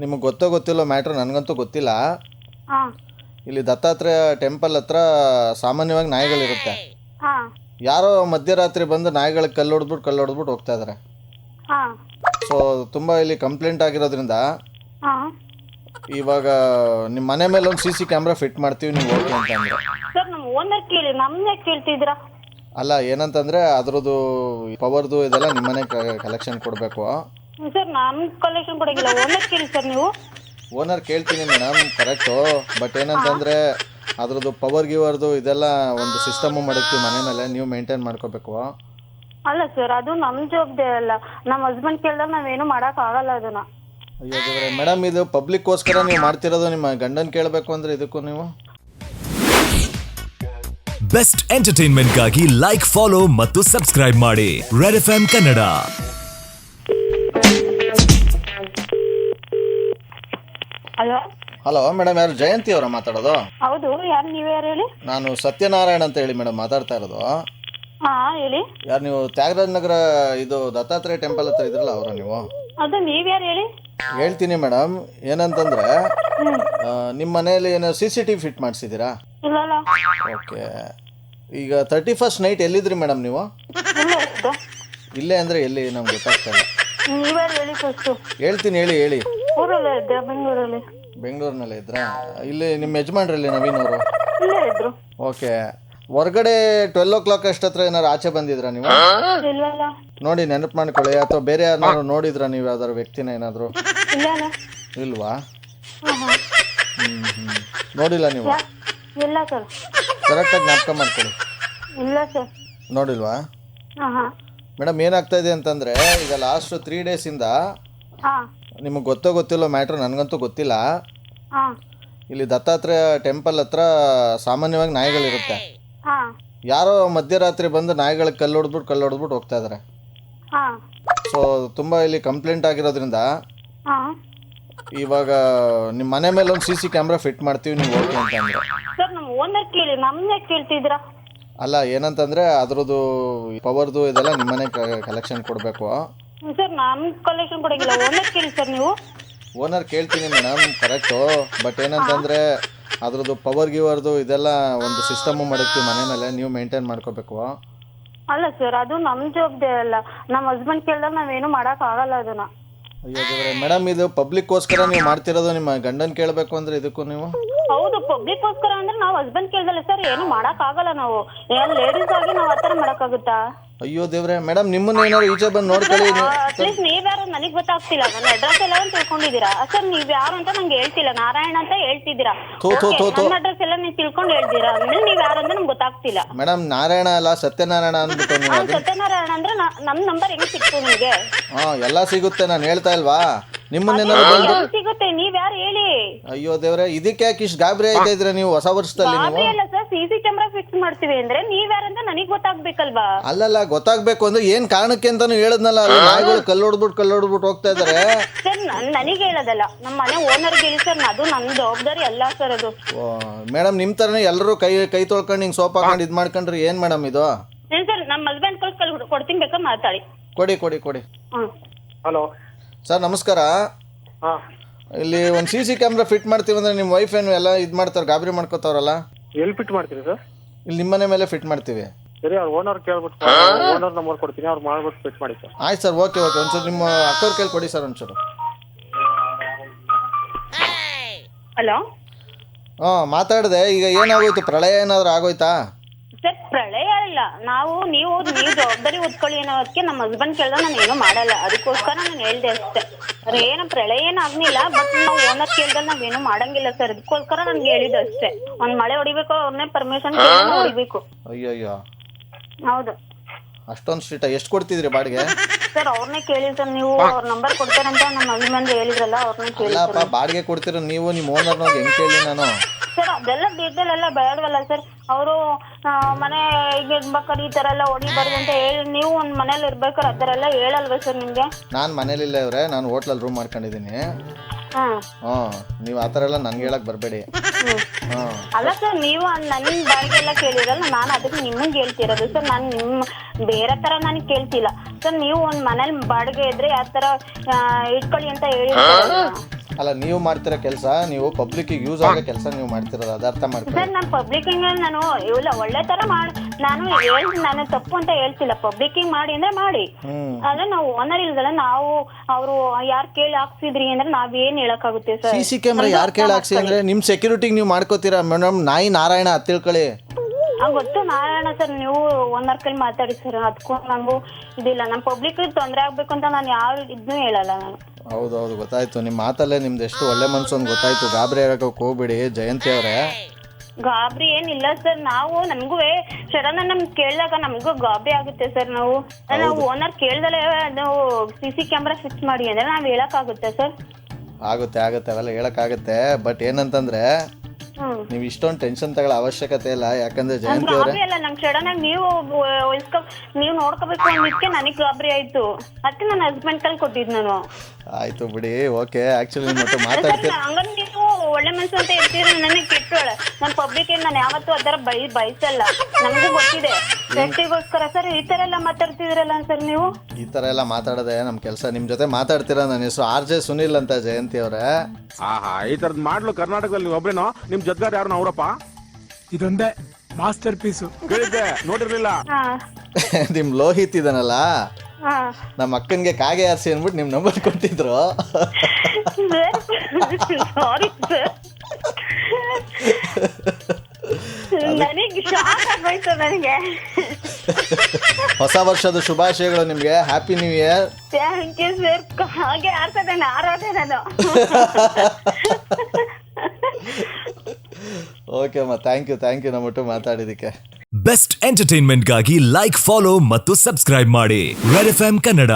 ನಿಮಗೆ ಗೊತ್ತೋ ಗೊತ್ತಿಲ್ಲ ಮ್ಯಾಟ್ರ್ ನನಗಂತೂ ಗೊತ್ತಿಲ್ಲ. ಹಾಂ. ಇಲ್ಲಿ ದತ್ತಾತ್ರೇಯ ಟೆಂಪಲ್ ಹತ್ರ ಸಾಮಾನ್ಯವಾಗಿ ನಾಯಿಗಳಿರುತ್ತೆ. ಹಾಂ. ಯಾರೋ ಮಧ್ಯರಾತ್ರಿ ಬಂದು ನಾಯಿಗಳ ಕಲ್ಲು ಹೊಡೆದ್ಬಿಟ್ಟು ಕಲ್ಲು ಹೊಡೆದ್ಬಿಟ್ಟು ಹೋಗ್ತಾ ಇದ್ದಾರೆ ಹಾಂ. ಸೊ ತುಂಬ ಇಲ್ಲಿ ಕಂಪ್ಲೇಂಟ್ ಆಗಿರೋದ್ರಿಂದ ಹಾಂ. ಇವಾಗ ನಿಮ್ಮ ಮನೆ ಮೇಲೆ ಒಂದು ಸಿ ಸಿ ಕ್ಯಾಮ್ರಾ ಫಿಟ್ ಮಾಡ್ತೀವಿ ನೀವು ಓಕೆ ಅಂತಂದ್ರೆ ಸರ್ ನಮ್ಮ ಓನರ್ ಕೇಳಿ ನಮ್ಮನ್ನೇ ಕೇಳ್ತಿದ್ದೀರಾ? ಅಲ್ಲ ಏನಂತಂದ್ರೆ ಅದ್ರದ್ದು ಪವರ್ದು ಇದೆಲ್ಲ ನಿಮ್ಮನೆ ಕಲೆಕ್ಷನ್ ಕೊಡಬೇಕು. ಸರ್ ನಮ್ಮ ಕಲೆಕ್ಷನ್ ಕೊಡಂಗಿಲ್ಲ. ಓನರ್ ಕೇಳಿ ಸರ್ ನೀವು. ಓನರ್ ಕೇಳ್ತೀನಿ ಮೇಡಮ್ ಕರೆಕ್ಟು ಬಟ್ ಏನಂತಂದರೆ ಅದ್ರದ್ದು ಪವರ್ ಗಿವರ್ದು ಇದೆಲ್ಲ ಒಂದು ಸಿಸ್ಟಮು ಮಾಡಿರ್ತೀವಿ ಮನೆ ಮೇಲೆ ನೀವು ಮೇಂಟೈನ್ ಮಾಡ್ಕೋಬೇಕು. ಅಲ್ಲ ಸರ್ ಅದು ನಮ್ಮ ಜವಾಬ್ದಾರಿ ಅಲ್ಲ. ನಮ್ಮ ಹಸ್ಬೆಂಡ್ ಕೇಳಿದಾಗ ನಾವೇನು ಮಾಡೋಕ್ಕಾಗಲ್ಲ ಅದನ್ನ. ಅಯ್ಯೋ ದೇವ್ರೆ ಮೇಡಮ್ ಇದು ಪಬ್ಲಿಕ್ಕೋಸ್ಕರ ನೀವು ಮಾಡ್ತಿರೋದು ನಿಮ್ಮ ಗಂಡನ ಕೇಳಬೇಕು ಅಂದರೆ ಇದಕ್ಕೂ ನೀವು? ಬೆಸ್ಟ್ ಎಂಟರ್ಟೈನ್ಮೆಂಟ್ಗಾಗಿ ಲೈಕ್ ಫಾಲೋ ಮತ್ತು ಸಬ್ಸ್ಕ್ರೈಬ್ ಮಾಡಿ. Red F Kannada hello madam ಯಾರು ಜಯಂತಿ ಅವರ ಮಾತಾಡೋದು? ಹೌದು ಯಾರು ನೀವು ಯಾರು ಹೇಳಿ? ನಾನು ಸತ್ಯನಾರಾಯಣ ಅಂತ ಹೇಳಿ ಮೇಡಮ್ ಮಾತಾಡ್ತಾ ಇರೋದು. ಹಾಂ ಹೇಳಿ. ಯಾರು ನೀವು ತ್ಯಾಗರಾಜ ನಗರ ಇದು ದತ್ತಾತ್ರೇಯ ಟೆಂಪಲ್ ಹತ್ರ ಇದ್ರಲ್ಲ ಅವರ ನೀವು? ಅದು ನೀವು ಯಾರು ಹೇಳಿ? ಹೇಳ್ತೀನಿ ಮೇಡಮ್ ಏನಂತಂದ್ರೆ ನಿಮ್ಮ ಮನೆಯಲ್ಲಿ ಏನೋ C C T V fit ಮಾಡಿಸಿದ್ದೀರಾ? Okay. ಈಗ ತರ್ಟಿ ಫಸ್ಟ್ ನೈಟ್ ಎಲ್ಲಿದ್ರಿ ಮೇಡಮ್ ನೀವು? ಇಲ್ಲ ಇತ್ತು ಇಲ್ಲೇ ಅಂದರೆ ಎಲ್ಲಿ ನಮ್ಗೆ ಗೊತ್ತಾಗ್ತಾ ಇಲ್ಲ. ನೀವ್ಯಾರು ಹೇಳಿ ಫಸ್ಟು ಹೇಳ್ತೀನಿ ಹೇಳಿ ಹೇಳಿ. ಊರಲ್ಲೇ ಇದ್ದೆ ಬೆಂಗಳೂರಲ್ಲಿ. ಬೆಂಗಳೂರಿನಲ್ಲೇ ಇದ್ರಾ? ಇಲ್ಲಿ ನಿಮ್ಮ ಯಜಮಾನ್ರಲ್ಲಿ ನವೀನ್ ಅವರು ಇಲ್ಲೇ ಇದ್ರು. ಓಕೆ. ಹೊರಗಡೆ ಟ್ವೆಲ್ ಓ ಕ್ಲಾಕ್ ಅಷ್ಟತ್ರ ಏನಾದ್ರು ಆಚೆ ಬಂದಿದ್ರಾ ನೀವು? ಇಲ್ಲಲ್ಲ. ನೋಡಿ ನೆನಪು ಮಾಡ್ಕೊಳ್ಳಿ ಅಥವಾ ಬೇರೆ ಯಾರು ನೋಡಿದ್ರಾ ನೀವು ಯಾವ್ದಾರು ವ್ಯಕ್ತಿನ ಏನಾದರೂ? ಇಲ್ಲಲ್ಲ. ಇಲ್ವಾ? ನೋಡಿಲ್ಲ ನೀವು? ಇಲ್ಲ ಸರ್. ಕರೆಕ್ಟಾಗಿ ಜ್ಞಾಪಕ ಮಾಡ್ಕೊಳ್ಳಿ. ಇಲ್ಲ ಸರ್. ನೋಡಿಲ್ವಾ? ಹಾಂ ಹಾಂ. ಮೇಡಮ್ ಏನಾಗ್ತಾ ಇದೆ ಅಂತಂದ್ರೆ ಈಗ ಲಾಸ್ಟ್ ತ್ರೀ ಡೇಸಿಂದ ನಿಮಗೆ ಗೊತ್ತೋ ಗೊತ್ತಿಲ್ಲೋ ಮ್ಯಾಟ್ರ್ ನನಗಂತೂ ಗೊತ್ತಿಲ್ಲ. ಇಲ್ಲಿ ದತ್ತಾತ್ರೇಯ ಟೆಂಪಲ್ ಹತ್ರ ಸಾಮಾನ್ಯವಾಗಿ ನಾಯಿಗಳಿರುತ್ತೆ. ಯಾರೋ ಮಧ್ಯರಾತ್ರಿ ಬಂದು ನಾಯಿಗಳ ಕಲ್ಲು ಹೊಡೆದ್ಬಿಟ್ಟು ಕಲ್ಲು ಹೊಡೆದ್ಬಿಟ್ಟು ಹೋಗ್ತಾ ಇದಾರೆ. ಸೊ ತುಂಬ ಇಲ್ಲಿ ಕಂಪ್ಲೇಂಟ್ ಆಗಿರೋದ್ರಿಂದ ಇವಾಗ ನಿಮ್ಮ ಮನೆ ಮೇಲೆ ಒಂದು ಸಿ ಸಿ ಕ್ಯಾಮ್ರಾ ಫಿಟ್ ಮಾಡ್ತೀವಿ ನೀವು ಓಕೆ ಅಂತಂದ್ರೆ ಸರ್ ನಮ್ಮ ಓನರ್ ಕೇಳಿ ನಮ್ಮನ್ನೇ ಕೇಳ್ತಿದ್ದೀರಾ? ಅಲ್ಲ ಏನಂತಂದ್ರೆ ಅದ್ರದ್ದು ಪವರ್ದು ಇದೆಲ್ಲ ನಿಮ್ಮನೆ ಕಲೆಕ್ಷನ್ ಕೊಡಬೇಕು. ಸರ್ ನಮ್ ಕಲೆಕ್ಷನ್ ಕೊಡಂಗಿಲ್ಲ. ಓನರ್ ಕೇಳಿ ಸರ್ ನೀವು. ಓನರ್ ಕೇಳ್ತೀನಿ ಮೇಡಮ್ ಕರೆಕ್ಟ್ ಬಟ್ ಏನಂತಂದರೆ ಅದ್ರದ್ದು ಪವರ್ ಗಿವರ್ದು ಇದೆಲ್ಲ ಒಂದು ಸಿಸ್ಟಮ್ ಮಾಡಿರ್ತೀವಿ ಮನೆ ಮೇಲೆ ನೀವು ಮೇಂಟೈನ್ ಮಾಡ್ಕೋಬೇಕು. ಅಲ್ಲ ಸರ್ ಅದು ನಮ್ಮ ಜವಾಬ್ದಾರಿ ಅಲ್ಲ. ನಮ್ಮ ಹಸ್ಬೆಂಡ್ ಕೇಳಿದಾಗ ನಾವೇನು ಆಗಲ್ಲ ಅದನ್ನ. ಅಯ್ಯೋ ದೇವ್ರೆ ಮೇಡಮ್ ಇದು ಪಬ್ಲಿಕ್ಕೋಸ್ಕರ ನೀವು ಮಾಡ್ತಿರೋದು ನಿಮ್ಮ ಗಂಡನ ಕೇಳಬೇಕು ಅಂದ್ರೆ ಇದಕ್ಕೂ ನೀವು? ಹೌದು ಪಬ್ಲಿಕ್ ಗೋಸ್ಕರ ಅಂದ್ರೆ ನಾವು ಹಸ್ಬೆಂಡ್ ಕೇಳ್ದಲ್ಲ ಸರ್ ಏನು ಮಾಡೋಕ್ಕಾಗಲ್ಲ ನಾವು. ಏನು ಲೇಡೀಸ್ ಆಗಿ ನಾವು ಆತರ ಮಾಡಕ ಮಾಡೋಕ್ಕಾಗುತ್ತಾ ಅಯ್ಯೋ ದೇವ್ರೆ ಮೇಡಮ್ ನಿಮ್ಮನ್ನ ಏನಾದ್ರು ಈಚೆ ಬಂದು ನೋಡ್ಕೊಳ್ಳಿ. ನೀವು ಯಾರು ನನಗೆ ಗೊತ್ತಾಗ್ತಿಲ್ಲ. ನನ್ನ ಅಡ್ರೆಸ್ ಎಲ್ಲ ತಿಳ್ಕೊಂಡಿದ್ದೀರಾ? ಸರ್ ನೀವ್ ಯಾರು ಅಂತ ನಂಗೆ ಹೇಳ್ತಿಲ್ಲ. ನಾರಾಯಣ ಅಂತ ಹೇಳ್ತಿದ್ದೀರಾ? ಥು, ಥು, ಥು, ಥು. ನನ್ನ ಅಡ್ರೆಸ್ ಎಲ್ಲ ನೀವು ತಿಳ್ಕೊಂಡು ಹೇಳ್ತೀರಾ? ಅಂದ್ರೆ ನೀವ್ ಯಾರು ಅಂತ ನಂಗೆ ಗೊತ್ತಾಗ್ತಿಲ್ಲ. ಮೇಡಮ್ ನಾರಾಯಣ ಅಲ್ಲ ಸತ್ಯನಾರಾಯಣ ಅಂತ ನೀವು ಆ ಅದು ಸತ್ಯನಾರಾಯಣ ಅಂದ್ರೆ ನಾ- ನಮ್ ನಂಬರ್ ಹೆಂಗ್ ಸಿಕ್ತು ನಿಮ್ಗೆ? ಹಾ ಎಲ್ಲ ಸಿಗುತ್ತೆ ನಾನು ಹೇಳ್ತಾ ಇಲ್ವಾ? ನಿಮ್ಮನ್ನೇನಾದ್ರು ಬಂದು ಸಿಗುತ್ತೆ ನೀವ್ ಯಾರು ಹೇಳಿ? ಅಯ್ಯೋ ದೇವ್ರೆ ಇದಕ್ಕೆ ಯಾಕೆ ಇಷ್ಟು ಗಾಬರಿ ಆಯ್ತಾ ಇದ್ರೆ ನೀವು ಹೊಸ ವರ್ಷದಲ್ಲಿ ನೀವು? ಗಾಬರಿ ಅಲ್ಲ sir C C camera fix ಮಾಡ್ತೀವಿ ಅಂದ್ರೆ ನೀವ್ ಯಾರಂತ ನನಗ್ ಗೊತ್ತಾಗ್ಬೇಕಲ್ವಾ? ಅಲ್ಲಲ್ಲ ಗೊತ್ತಾಗ್ಬೇಕು ಅಂದ್ರೆ ಏನ್ ಕಾರಣಕ್ಕೆ ಅಂತಾನು ಹೇಳದ್ನಲ್ಲ ಅಲ್ಲಿ ನಾಯಿಗಳು ಕಲ್ಲೊಡ್ಬಿಟ್ಟು ಕಲ್ಲು ಹೊಡ್ಬಿಟ್ಟು ಹೋಗ್ತಾ ಇದಾರೆ. ಸರ್ ನನ್ ನನಗೆ ಹೇಳೋದಲ್ಲ ನಮ್ಮ ಮನೆ ಓನರ್ಗೆ ಹೇಳಿ ಸರ್ ಅದು ನನ್ನ ಜವಾಬ್ದಾರಿ ಅಲ್ಲ ಸರ್ ಅದು. ಮೇಡಮ್ ನಿಮ್ ತರನೇ ಎಲ್ಲರೂ ಕೈ ಕೈ ತೊಳ್ಕೊಂಡು ಹಿಂಗ್ ಸೋಪ್ ಹಾಕೊಂಡು ಇದ್ ಮಾಡ್ಕೊಂಡ್ರಿ ಏನ್ ಮೇಡಮ್ ಇದು? ಏನ್ ಸರ್ ನಮ್ಮ ಹಸ್ಬೆಂಡ್ ಕಳ್ಸಿ ಕೊಡ್ತೀನಿ ಬೇಕಾ ಮಾತಾಡಿ. ಕೊಡಿ ಕೊಡಿ ಕೊಡಿ. ಹ್ಮ್ ಹಲೋ ಸರ್ ನಮಸ್ಕಾರ. ಹಾಂ. ಇಲ್ಲಿ ಒಂದು ಸಿ ಸಿ ಕ್ಯಾಮ್ರಾ ಫಿಟ್ ಮಾಡ್ತೀವಿ ಅಂದ್ರೆ ನಿಮ್ಮ ವೈಫ್ ಏನು ಎಲ್ಲ ಇದು ಮಾಡ್ತಾರೆ ಗಾಬರಿ ಮಾಡ್ಕೋತಾವ್ರಲ್ಲ? ಎಲ್ಲಿ ಫಿಟ್ ಮಾಡ್ತೀರಿ ಸರ್? ಇಲ್ಲಿ ನಿಮ್ಮನೆ ಮೇಲೆ ಫಿಟ್ ಮಾಡ್ತೀವಿ. ಸರಿ ಅವ್ರ ಓನರ್ ಕೇಳ್ಬಿಟ್ಟು ಓನರ್ ನಂಬರ್ ಕೊಡ್ತೀನಿ ಅವ್ರು ಮಾಡ್ಬಿಟ್ಟು ಫಿಟ್ ಮಾಡಿ ಸರ್. ಆಯ್ತು ಸರ್ ಓಕೆ ಓಕೆ. ಒಂಚೂರು ನಿಮ್ಮ ಅಕ್ಕವ್ರ ಕೈಲಿ ಕೊಡಿ ಸರ್ ಒಂಚೂರು ಹಲೋ? ಹಾಂ ಮಾತಾಡಿದೆ. ಈಗ ಏನಾಗೋಯ್ತು? ಪ್ರಳಯ ಏನಾದರೂ ಆಗೋಯ್ತಾ? ಸರ್ ಪ್ರಳಯ ಅಲ್ಲ ನಾವು ನೀವು ನೀವು ಜವಾಬ್ದಾರಿ ಓದ್ಕೊಳ್ಳಿ ಅನ್ನೋದಕ್ಕೆ ನಮ್ಮ ಹಸ್ಬೆಂಡ್ ಕೇಳ್ದೆ ನಾನು ಏನೂ ಮಾಡಲ್ಲ. ಅದಕ್ಕೋಸ್ಕರ ನಾನು ಹೇಳ್ದೆ ಅಷ್ಟೇ. ಅವ್ರು ಏನು ಪ್ರಳಯ ಏನು ಆಗ್ಲಿಲ್ಲ ಬಟ್ ನಾವು ಓನರ್ ಕೇಳ್ದಾಗ ನಾವೇನು ಮಾಡಂಗಿಲ್ಲ ಸರ್. ಅದಕ್ಕೋಸ್ಕರ ನನ್ಗೆ ಹೇಳಿದ್ದು ಅಷ್ಟೇ. ಒಂದ್ ಮಳೆ ಹೊಡಿಬೇಕು ಅವ್ರನ್ನೇ ಪರ್ಮಿಷನ್ ಹೊಡಿಬೇಕು. ಅಯ್ಯಯ್ಯೋ. ಅಯ್ಯೋ ಹೌದು. ಅಷ್ಟೊಂದು ಸ್ಟ್ರೀಟ ಎಷ್ಟು ಕೊಡ್ತಿದ್ರಿ ಬಾಡಿಗೆ? ಸರ್ ಅವ್ರನ್ನೇ ಕೇಳಿ ಸರ್ ನೀವು ಅವ್ರ ನಂಬರ್ ಕೊಡ್ತಾರಂತ ನಮ್ಮ ಹಸ್ಬೆಂಡ್ ಹೇಳಿದ್ರಲ್ಲ ಅವ್ರನ್ನೇ ಕೇಳಿ ಅಲ್ಲಪ್ಪ ಬಾಡಿಗೆ ಕೊಡ್ತಿರೋ ನೀವು ನಿಮ್ಮ ಓನರ್ನೋಗಿ ಹೆಂಗೆ ಕೇಳಿ ನಾನು? ಸರ್ ಅದೆಲ್ಲ ಡೀಟೇಲ್ ಎಲ್ಲ ಬೇಡವಲ್ಲ ಸರ್. ಅವರು ಮನೆ ಈಗ ಇರ್ಬೇಕಾದ್ರೆ ಈ ತರ ಎಲ್ಲ ಹೊಡಿಬಾರ್ದು ಅಂತ ಹೇಳಿ ನೀವು ಒಂದ್ ಮನೇಲಿ ಇರ್ಬೇಕಾದ್ರೆ ಆ ಥರ ಎಲ್ಲ ಹೇಳಲ್ವಾ ಸರ್ ನಿಮಗೆ? ನಾನು ಮನೇಲಿಲ್ಲ ಇವ್ರೆ ನಾನು ಹೋಟ್ಲಲ್ಲಿ ರೂಮ್ ಮಾಡ್ಕೊಂಡಿದ್ದೀನಿ. ಹಾಂ. ಹಾಂ ನೀವು ಆ ಥರ ಎಲ್ಲ ನನ್ಗೆ ಹೇಳಕ್ ಬರಬೇಡಿ. ಹಾಂ. ಅಲ್ಲ ಸರ್ ನೀವು ನನ್ನ ಬಾಡಿಗೆ ಎಲ್ಲ ಕೇಳಿರಲ್ಲ ನಾನು ಅದಕ್ಕೆ ನಿಮಗೆ ಹೇಳ್ತಿರೋದು ಸರ್. ನಾನು ನಿಮ್ ಬೇರೆ ತರ ನಾನು ಕೇಳ್ತಿಲ್ಲ. ಸರ್ ನೀವು ಒಂದ್ ಮನೇಲಿ ಬಾಡಿಗೆ ಇದ್ರೆ ಯಾವ ತರ ಇಟ್ಕೊಳ್ಳಿ ಅಂತ ಹೇಳಿರ್ತೀರಲ್ಲ. ಅಲ್ಲ ನೀವು ಮಾಡ್ತಿರೋ ಕೆಲಸ ನೀವು ಪಬ್ಲಿಕ್ಕಿಗೆ ಯೂಸ್ ಆಗೋ ಕೆಲಸ ನೀವು ಮಾಡ್ತಿರೋದು ಅದು ಅರ್ಥ ಮಾಡ್ಕೊಳ್ಳಿ. ಸರ್ ನಾನು ಪಬ್ಲಿಕ್ಕಿಂಗ್ ನಾನು ಇಲ್ಲ ಒಳ್ಳೆ ತರ ಮಾಡಿ ನಾನು ಹೇಳ್ತೀನಿ ನಾನು ತಪ್ಪು ಅಂತ ಹೇಳ್ತಿಲ್ಲ. ಪಬ್ಲಿಕ್ಕಿಂಗ್ ಮಾಡಿ ಅಂದ್ರೆ ಮಾಡಿ. ಹ್ಮ್. ಆದ್ರೆ ನಾವು ಓನರ್ ಇಲ್ದಲ್ಲ ನಾವು ಅವರು ಯಾರ್ ಕೇಳಿ ಹಾಕ್ಸಿದ್ರಿ ಅಂದ್ರೆ ಏನ್ ಹೇಳಕ್ಕಾಗುತ್ತೆ ಸರ್? ಸಿ ಸಿ ಕ್ಯಾಮ್ರಾ ಯಾರು ಕೇಳಿ ಹಾಕ್ಸಿ ಅಂದ್ರೆ ನಿಮ್ಮ ಸೆಕ್ಯೂರಿಟಿಗೆ ನೀವು ಮಾಡ್ಕೋತೀರಾ? ಮೇಡಮ್ ನಾಯಿ ನಾರಾಯಣ ತಿಳ್ಕೊಳ್ಳಿ. ಆ, ಗೊತ್ತು ನಾರಾಯಣ ಸರ್ ನೀವು ಓನರ್ ಕೈಲಿ ಮಾತಾಡಿ ಸರ್ ಅದಕ್ಕೂ ನಂಗೂ ಇದಿಲ್ಲ. ನಮ್ಮ ಪಬ್ಲಿಕ್ ತೊಂದರೆ ಆಗ್ಬೇಕು ಅಂತ ನಾನು ಯಾವ ಇದ್ನೂ ಹೇಳಲ್ಲ ನಾನು. ಹೌದೌದು ಗೊತ್ತಾಯ್ತು. ನಿಮ್ಮ ಮಾತಲ್ಲೇ ನಿಮ್ದು ಎಷ್ಟು ಒಳ್ಳೆ ಮನ್ಸು ಅಂತ ಗೊತ್ತಾಯ್ತು. ಗಾಬರಿ ಆಗಕ್ಕೆ ಹೋಗ್ಬಿಡಿ ಜಯಂತಿ ಅವರೇ. ಗಾಬರಿ ಏನಿಲ್ಲ ಸರ್ ನಾವು ನಮಗೂ ಶರಣ ನಮ್ಗೆ ಕೇಳಿದಾಗ ನಮಗೂ ಗಾಬರಿ ಆಗುತ್ತೆ ಸರ್ ನಾವು. ನಾವು ಓನರ್ ಕೇಳ್ದಲೇ ನಾವು ಸಿ ಸಿ ಕ್ಯಾಮ್ರಾ ಫಿಕ್ಸ್ ಮಾಡಿ ಅಂದ್ರೆ ನಾವು ಹೇಳಕ್ಕಾಗುತ್ತೆ ಸರ್. ಆಗುತ್ತೆ ಆಗುತ್ತೆ. ಅವೆಲ್ಲ ಆಗುತ್ತೆ ಬಟ್ ಏನಂತಂದ್ರೆ ನೀವು ಇಷ್ಟೊಂದು ಟೆನ್ಷನ್ ತಗೊಳ್ಳೋ ಅವಶ್ಯಕತೆ ಇಲ್ಲ ಯಾಕಂದ್ರೆ ಜಯಂತಿ ಅವರೇ. ಗಾಬರಿ ಅಲ್ಲ ನಂಗೆ ಸಡನ್ ಆಗಿ ನೀವು ವಹಿಸ್ಕೊ ನೀವು ನೋಡ್ಕೋಬೇಕು ಅನ್ನೋದಕ್ಕೆ ನನಗೆ ಗಾಬರಿ ಆಯ್ತು. ಅದಕ್ಕೆ ನನ್ನ ಹಸ್ಬೆಂಡ್ ಕಲ್ ಕೊಟ್ಟಿದ್ದು ನಾನು. ಆಯ್ತು ಬಿಡಿ ಓಕೆ ಆಕ್ಚುಲಿ ನಿಮ್ಮ ಹತ್ರ ಸರ್ ಮಾತಾಡ್ತೀರ. ಹಂಗಂದ್ರೆ ನೀವು ಒಳ್ಳೆ ಮನ್ಸು ಅಂತ ಹೇಳ್ತೀರಿ ನನಗೆ ಕೆಟ್ಟೋಳ. ನನ್ನ ಪಬ್ಲಿಕ್ ಏನ್ ನಾನು ಯಾವತ್ತೂ ಅದರ ಬೈ ಬಯಸಲ್ಲ ನಮಗೂ ಗೊತ್ತಿದೆ. ವ್ಯಕ್ತಿಗೋಸ್ಕರ ಸರ್ ಈ ತರ ಎಲ್ಲ ಮಾತಾಡ್ತಿದ್ರಲ್ಲ ಸರ್ ನೀವು? ಈ ತರ ಎಲ್ಲ ಮಾತಾಡದೆ ನಮ್ಮ ಕೆಲಸ ನಿಮ್ಮ ಜೊತೆ ಮಾತಾಡ್ತೀರಾ ನನ್ನ ಹೆಸರು ಆರ್ ಜೆ ಸುನಿಲ್ ಅಂತ ಜಯಂತಿ ಅವರೇ. ಆಹಾ ಈ ತರದ್ ಮಾಡ್ಲು ಕರ್ನಾಟಕದಲ್ಲಿ ನೀವು ಒಬ್ರೇನೋ? ನಿಮ್ ಜೊತೆಗಾರ ಯಾರು ಅವರಪ್ಪ ಇದೊಂದೇ ಮಾಸ್ಟರ್ ಪೀಸು ಕೇಳಿದ್ದೆ ನೋಡಿರ್ಲಿಲ್ಲ. ನಿಮ್ ನಿಮ್ಮ ಲೋಹಿತ್ ಇದನಲ್ಲ? ಹಾ. ನಮ್ಮ ಅಕ್ಕನಿಗೆ ಕಾಗೆ ಆರ್ಸಿ ಅಂದ್ಬಿಟ್ಟು ನಿಮ್ ನಂಬರ್ ಕೊಟ್ಟಿದ್ರು. ಸಾರಿ ಸರ್ ನನಗೆ ಹೊಸ ವರ್ಷದ ಶುಭಾಶಯಗಳು ನಿಮ್ಗೆ. Happy new year thank you sir ಹಾಗೆ ಆಡ್ತದೆ ಆರಾಧನೆ ನಾನು. ಓಕೆ ಅಮ್ಮ ಥ್ಯಾಂಕ್ ಯು ಥ್ಯಾಂಕ್ ಯು ನಮ್ಮ ಒಟ್ಟು ಮಾತಾಡಿದ್ದಕ್ಕೆ. ಬೆಸ್ಟ್ ಎಂಟರ್ಟೈನ್ಮೆಂಟ್ಗಾಗಿ ಲೈಕ್ ಫಾಲೋ ಮತ್ತು ಸಬ್ಸ್ಕ್ರೈಬ್ ಮಾಡಿ. Red F Kannada